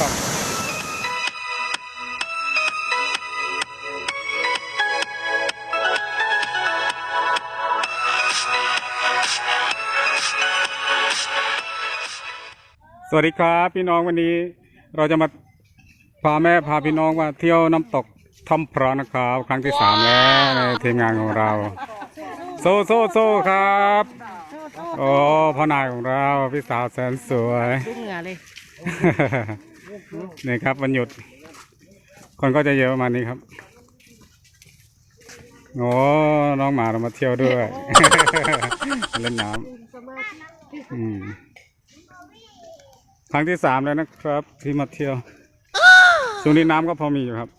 ร้อนน้ำตกสวัสดีครับพี่น้องวันนี้เราจะมาพาแม่พาพี่น้องมาเที่ยวน้ำตกถ้ำพระนะครับ ครั้งที่สามแล้วในทีมงานของเรา โซโซโซครับโอ้พ่อนายของเราพี่สาวแสนสวยลูกเหงื่อเลย นี่ครับวันหยุด คนก็จะเยอะประมาณนี้ครับโอ้น้องหมาเรามาเที่ยวด้วยเล่นน้ำครั้งที่สามแล้วนะครับ ที่มาเที่ยวช่วงนี้น้ำก็พอมีอยู่ครับ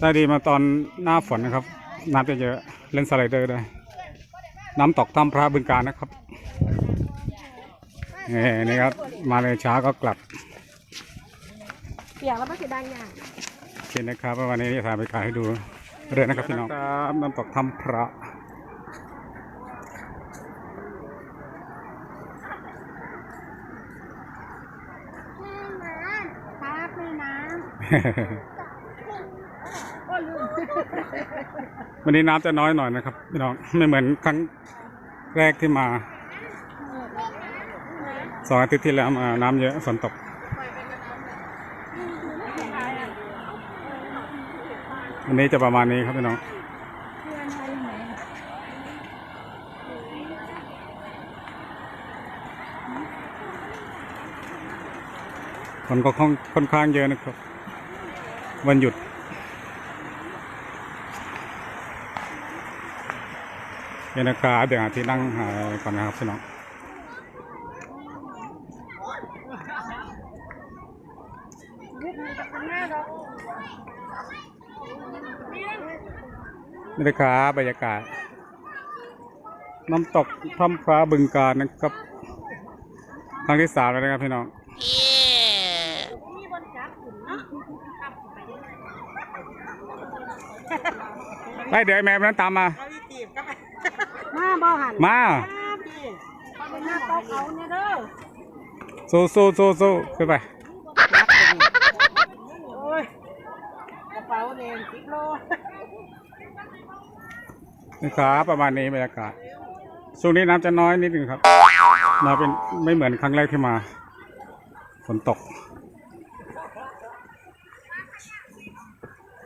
ได้ดีมาตอนหน้าฝนนะครับ น้ำจะเยอะเล่นสไลเดอร์ด้น้ำตกถ้ำพระบึงการนะครับนี่นี่ครับ มาเลยช้าก็กลับ เปียกแล้วไม่เสียดายอย่างโอเคนะครับวันนี้จะถ่ายไปขายให้ดูเรื่อยนะครับพี่น้องครับน้ำตกถ้ำพระครับแม่น้วันนี้น้ำจะน้อยหน่อยนะครับพี่น้องไม่เหมือนครั้งแรกที่มาสองอาทิตย์ที่แล้วมาน้ำเยอะฝนตก วันนี้จะประมาณนี้ครับพี่น้องคนก็ค่อนค่อนข้างเยอะนะครับ วันหยุดเนี่ยนะครับเดี๋ยวที่นั่งหาก่อนนะครับพี่น้อง นี่นะครับบรรยากาศ น้ำตกถ้ำฟ้าบึงการนะครับครั้งที่สามแล้วนะครับพี่น้องไปเดี๋ยวไอ้แม่นั้นตามมาำมาบ่หันมาพี่เป็นหน้าโต๊ะเขาเนี่ยเด้อสู้สู้สู้สู้ขึ้นไป โอ้ยกระเป๋าเด นสิบโลนะครับประมาณนี้บรรยากาศช่วงนี้น้ำจะน้อยนิดนึงครับมาเป็นไม่เหมือนครั้งแรกที่มา ฝนตก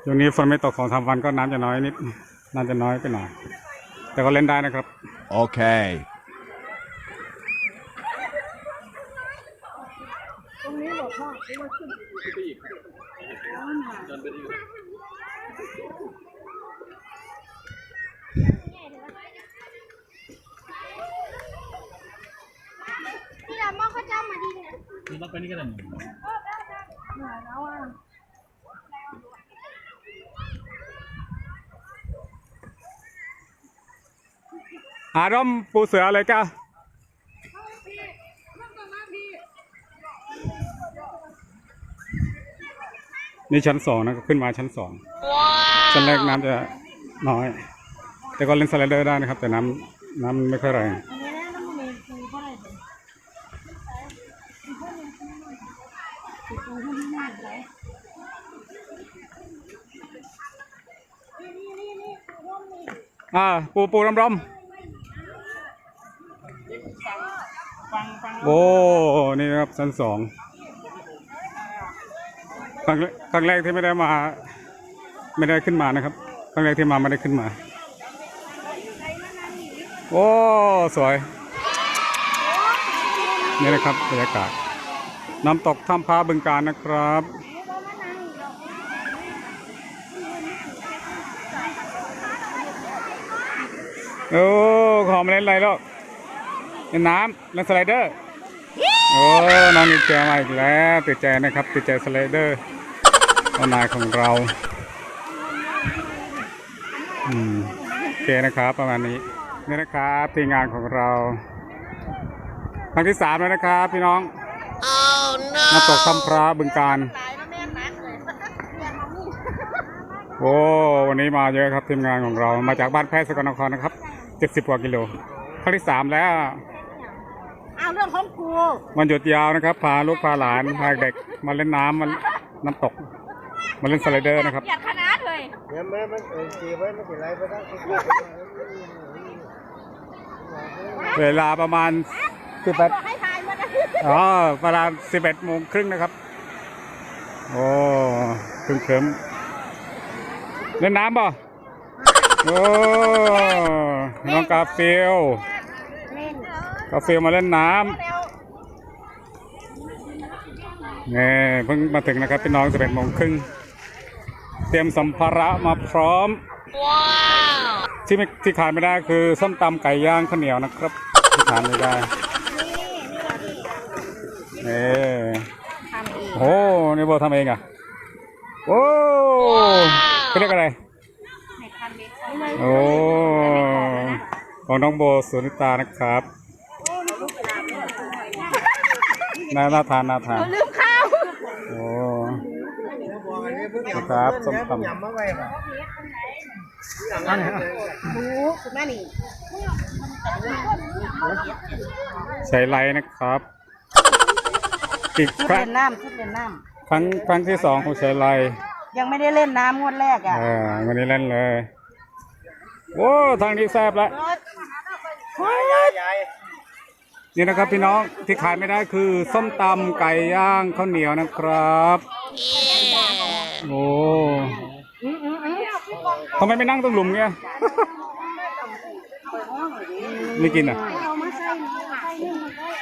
ช่วงนี้ฝนไม่ตกของทำวันก็น้ำจะน้อยนิด น้ำจะน้อยไปหน่อย แต่ก็เล่นได้นะครับ Okay. ตรงนี้บอกพ่อที่ว่าขึ้น ที่เรามองเขาเจ้ามาดีนะแล้วอะหาร่มปูเสือเลยจ้า นี่ชั้นสองนะครับขึ้นมาชั้นสองชั้นแรกน้ำจะน้อย แต่ก็เล่นสไลเดอร์ได้นะครับ แต่น้ำน้ำไม่ค่อยแรงอันนี้นะน้ำมันคือเท่าไหร่เป็นอ่าปูปูรำรำโอ้ นี่นะครับชั้นสอง ครั้งแรกครั้งแรกที่ไม่ได้มา ไม่ได้ขึ้นมานะครับ ครั้งแรกที่มาไม่ได้ขึ้นมา โอ้สวยนี่นะครับบรรยากาศน้ำตกถ้ำพระบึงการนะครับ โอ้ขอมาเล่นอะไรลูกเล่นน้ำเล่นสไลเดอร์ โอ้น้องนิดเจมาอีกแล้วติดใจนะครับติดใจสไลเดอร์เจ้านายของเรา อืมโอเคนะครับ ประมาณนี้นี่นะครับทีมงานของเราครั้งที่สามแล้วนะครับ พี่น้องน้ำตกคำพระบึงการตายแล้วแม่นักเลยโอ้วันนี้มาเยอะครับทีมงานของเรามาจากบ้านแพทย์สกลนครนะครับเจ็ดสิบกว่ากิโลครั้งที่สามแล้วออ้าว เรื่องของกูวันหยุดยาวนะครับ พาลูกพาหลานพาเด็กมาเล่นน้ำมันน้ำตก มาเล่นสไลเดอร์นะครับอย่าขนาดเลยเดี๋ยวแม่มันเออตีไว้ไม่เป็นไรไม่ต้องเวลาประมาณสิบแปดให้ทายมานะอ๋อประมาณสิบเอ็ดโมงครึ่งนะครับ โอ้ครึ่งเคิมเล่นน้ำป่ะโอ้น้องกาฟิลเล่น กาฟิลมาเล่นน้แล้วำเนี่ยเพิ่งมาถึงนะครับพี่น้องสิบเอ็ดโมงครึ่งเตรียมสัมภาระมาพร้อม ที่ไม่ที่ขาดไม่ได้คือส้มตำไก่ย่างข้าวเหนียวนะครับที่ขาดไม่ได้นี่ทำเองโอ้นี่โบทำเองอะโอ้เขาเรียกอะไรให้ทำเองโอ้ของน้องโบสุนิตานะครับ น่าน่าทานน่าทานลืมข้าวโอ้นะครับส้มตยำมาไว้ป่ะหมูคุณแม่นี่ำใส่ไรนะครับอีกชุดครั้งเล่นน้ำชุดเล่นน้ครั้งครั้งที่สองของใส่ไรำยังไม่ได้เล่นน้ำงวดแรกอะเออวันนี้เล่นเลยโอ้ทางนี้แซบแล้วยาย นี่นะครับพี่น้องที่ขายไม่ได้คือ ส้มตำไก่ย่างข้าวเหนียวนะครับ โอ้ทำไมไม่นั่งตรงหลุมเงี้ยไม่กินอะ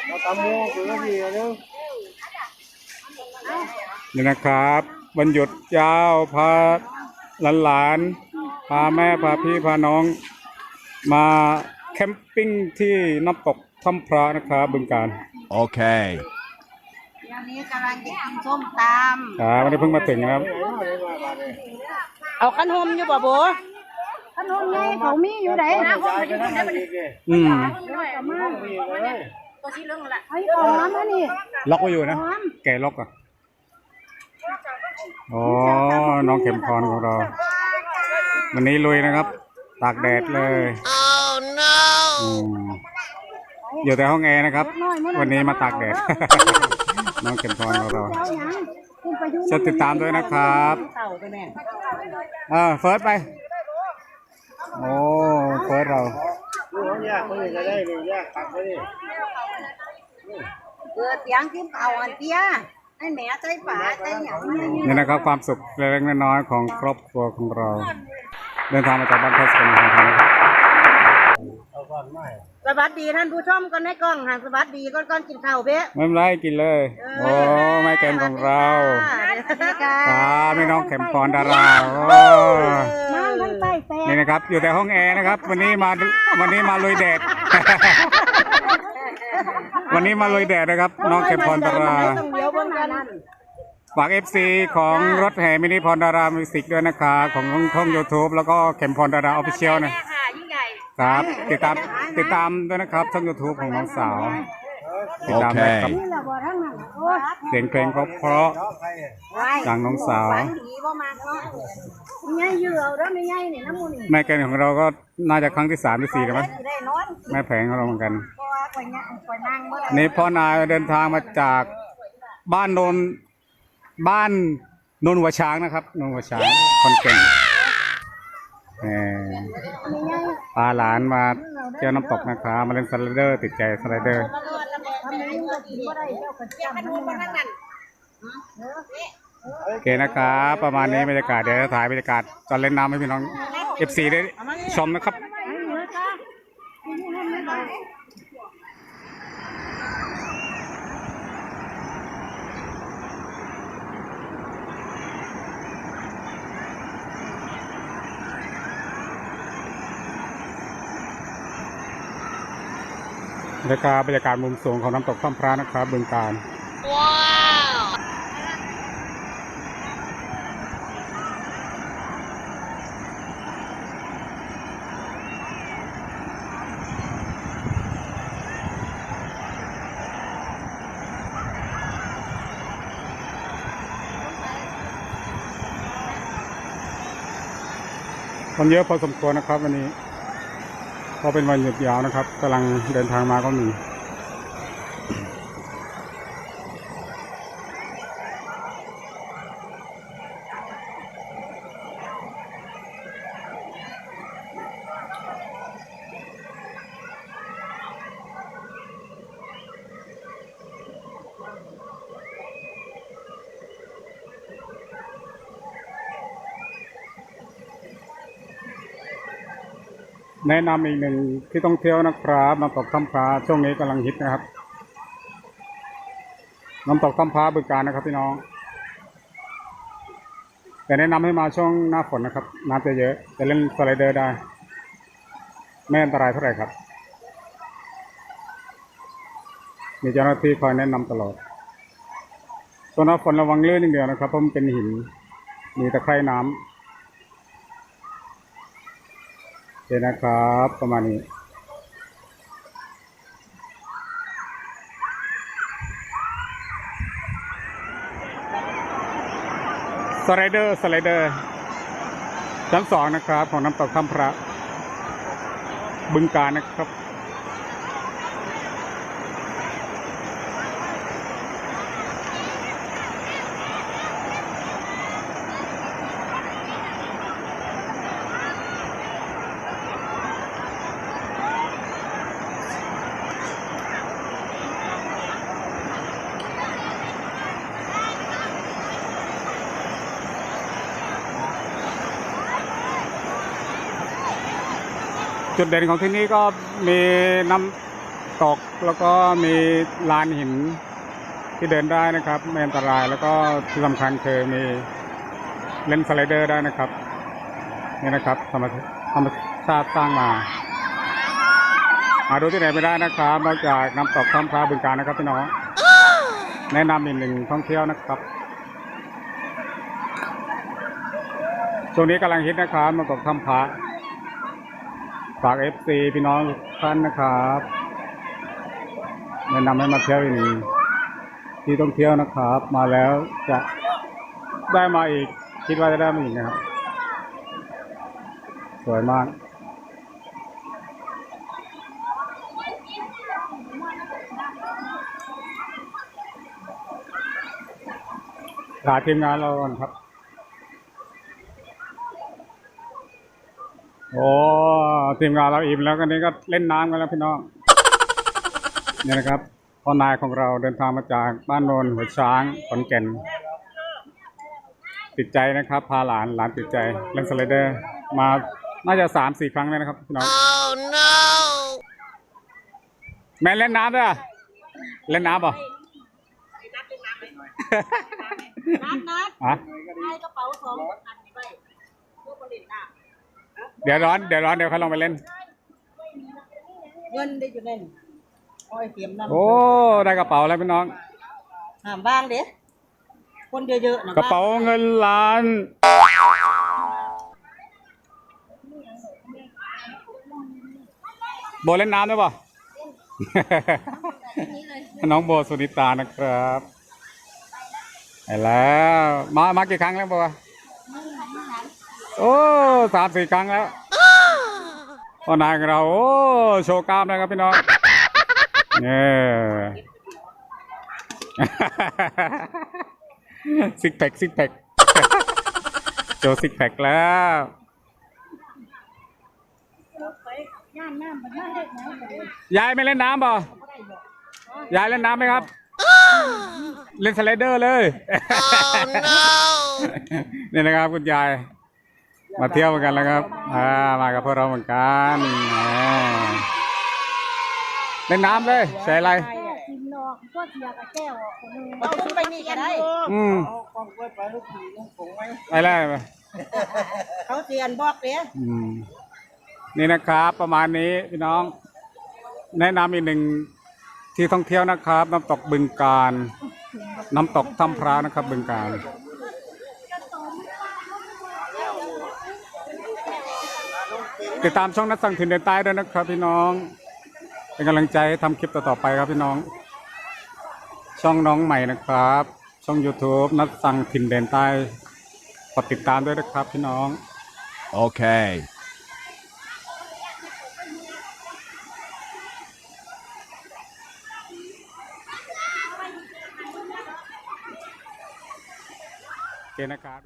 เราตำมูคือก็ดีนึงนี่นะครับวันหยุดยาวพาหลานๆพาแม่พาพี่พาน้อง มาแคมปิ้งที่น้ำตก ถ้ำพระนะครับบึงการ Okay. ยังนี้กำลังจะกินส้มตครับวันนี้เพิ่งมาถึงนะครับำเอาขันหมอยู่บ่โบขนมไงเขามีอยู่ไหนนะห้องยายมันอยู่ไปที่นั่งไหนอีกดิอืมมีเลยตัวที่เรื่องละไอ้หอมนะนี่ล็อกไว้อยู่นะ แกะล็อกอะอ๋อน้องเข็มพรของเรา วันนี้ลุยนะครับ ตากแดดเลย oh no อ ยู่แต่ห้องแอร์นะครับ วันนี้มาตากแดด น้องเข็มพรของเราจะติดตามด้วยนะครับเต่าไปแม่เออเฟิร์สไป โอ้เฟิร์สเราลูกของยากคนอื่นก็ได้เลยยากตักไปดิเกิดเสียงกินเต่าอันเตี้ยให้แม่ใจป่าใจหยังเนี่ยนี่นะครับความสุขเล็กๆน้อยๆของครอบครัวของเรา เดินทางมาจากบ้านเพชรกันนะครับเอาก่อนไม่ส วัสดีท่านผู้ชมกันในกล้องห่างสวัสดีก้อนก้อนกินข้าวเบ๊ะ ไม่เป็นไรกินเลยโอ้ไม่เกมของเราครับพี่น้องเข็มพรดาราโอ้นั่งทั้งใต้แฟนี่นะครับ อยู่แต่ห้องแอร์นะครับ วันนี้มาวันนี้มาลุยแดด วันนี้มาลุยแดดนะครับ น้องเข็มพรดารา ต้องเลี้ยวบนกันฝากเอฟซีของรถแห่มินิพรดารามิวสิกด้วยนะครับของช่องยูทูบแล้วก็เข็มพรดาราออฟฟิเชียลนะ ค่ะยิ่งใหญ่ครับ ติดตามติดตามด้วยนะครับช่องยูทูบของน้องสาวติดตามด้วยครับ Okay. เสียงเพลงก็เพราะเอาใครจากน้องสาวดีบ่มาเนาะง่ายยืเอาแล้วไม่ง่ายนี่น้ำมูนี่แม่แกนของเราก็น่าจะครั้งที่สามที่สี่แล้วมั้งได้นอนแม่แผงของเราเหมือนกันเพราะว่าไปเนี่ยไปนั่งเมื่อนี่พ่อนายเดินทางมาจากบ้านโนนบ้านโนนหัวช้างนะครับโนนหัวช้างคนเก่งเออ พาหลานมาเที่ยวน้ำตกนะครับมาเล่นสไลเดอร์ ติดใจสไลเดอร์ทำนี้ก็กินบ่ได้เจ้าก็เจ้ามันบ่นั่งนั่นโอเคนะครับ ประมาณนี้บรรยากาศเดี๋ยวถ่ายบรรยากาศตอนเล่นน้ำให้พี่น้องเอฟซีได้ชมนะครับ บรรยากาศบรรยากาศมุมสูงของน้ำตกถ้ำพระนะครับบึงการคนเยอะพอสมควรนะครับวันนี้ เพราะเป็นวันหยุดยาวนะครับกำลังเดินทางมาก็มี แนะนำอีกหนึ่งที่ต้องเที่ยวนะครับน้ำตกถ้ำพระช่วงนี้กำลังฮิตนะครับน้ำตกถ้ำพระบึงการนะครับพี่น้อง แต่แนะนำให้มาช่วงหน้าฝนนะครับน้ำจะเยอะจะเล่นสไลเดอร์ได้ ไม่อันตรายเท่าไหร่ครับ มีเจ้าหน้าที่คอยแนะนำตลอดส่วนหน้าฝนระวังลื่นอย่างเดียวนะครับเพราะมันเป็นหินมีตะไคร่น้ำโอเคนะครับ ประมาณนี้สไลเดอร์สไลเดอร์ชั้นสองนะครับ ของน้ำตกถ้ำพระบึงการนะครับ จุดเด่นของที่นี่ก็มีน้ำตกแล้วก็มีลานหินที่เดินได้นะครับไม่อันตรายแล้วก็ที่สำคัญคือมีเล่นสไลเดอร์ได้นะครับนี่นะครับธรรมธรรมชาติสร้างมาหาดูที่ไหนไม่ได้นะครับนอกจากน้ำตกถ้ำพระบึงการนะครับพี่น้องแนะนำอีกหนึ่งท่องเที่ยวนะครับช่วงนี้กำลังฮิตนะครับน้ำตกถ้ำพระ ฝากเอฟซีพี่น้องทุกท่านนะครับแนะนำให้มาเที่ยวอีกหนึ่ที่ต้องเที่ยวนะครับ มาแล้วจะได้มาอีก คิดว่าจะได้มาอีกนะครับ สวยมากหาทีมงานเราก่อนครับ โอ้ ทีมงานเราอิ่มแล้วกันนี้ก็เล่นน้ำกันแล้วพี่น้องเนี่ยนะครับพ่อนายของเราเดินทางมาจากบ้านโนนหัวช้างขอนแก่น ติดใจนะครับ พาหลานหลานติดใจเล่นสไลเดอร์ มาน่าจะสามสี่ครั้งแล้วนะครับพี่น้อง oh no แม่เล่นน้ำด้วยอะเล่นน้ำป่ะนัดนัดอะให้กระเป๋าสองอันนี้ไปพวกผลิตน้ เดี๋ยวร้อนเดี๋ยวร้อนเดี๋ยวเขาลองไปเล่นำเงินได้อยู่ในนี่โอ้ยเตรียมน้ำโอ้ได้กระเป๋าแล้วพี่น้องห้ามบ้างเด้คนเยอะๆนะกระเป๋าเงินล้าน โบเล่นน้ำได้ป่ะน้องโบสุนิตานะครับ ไปแล้ว มามากี่ครั้งแล้วบัวะ โอ้สามสี่ครั้งแล้วพ่อนายของเราโอ้โชว์กล้ามนะครับพี่น้องเนี่ยซิกแพคซิกแพคโจซิกแพคแล้วยายไม่เล่นน้ำป่ะยายเล่นน้ำไหมครับ เล่นสไลเดอร์เลยนี่นะครับคุณยาย มาเที่ยวเหมือนกันแล้วครับอ่ามากับพวกเราเหมือนกันอ่าเล่นน้ำเลยใส่อะไรกินนอกก็เสียกับแก้วคนนึงเอาขึ้นไปนี่ก็ได้ อืม เอากล้องไว้ไปลูกผีน้องผงไว้ไปเลยไปเขาเตียนบอกเด้อืมนี่นะครับประมาณนี้พี่น้อง แนะนำอีกหนึ่งที่ท่องเที่ยวนะครับ น้ำตกบึงการ น้ำตกถ้ำพระนะครับ บึงการ ติดตามช่องนัดสั่งถิ่นเดินใต้ด้วยนะครับ พี่น้อง เป็นกำลังใจให้ทำคลิปต่อๆไปครับพี่น้อง ช่องน้องใหม่นะครับ ช่อง YouTube นัดสั่งถิ่นเดินใต้กดติดตามด้วยนะครับพี่น้อง Okay. โอเคนะครับ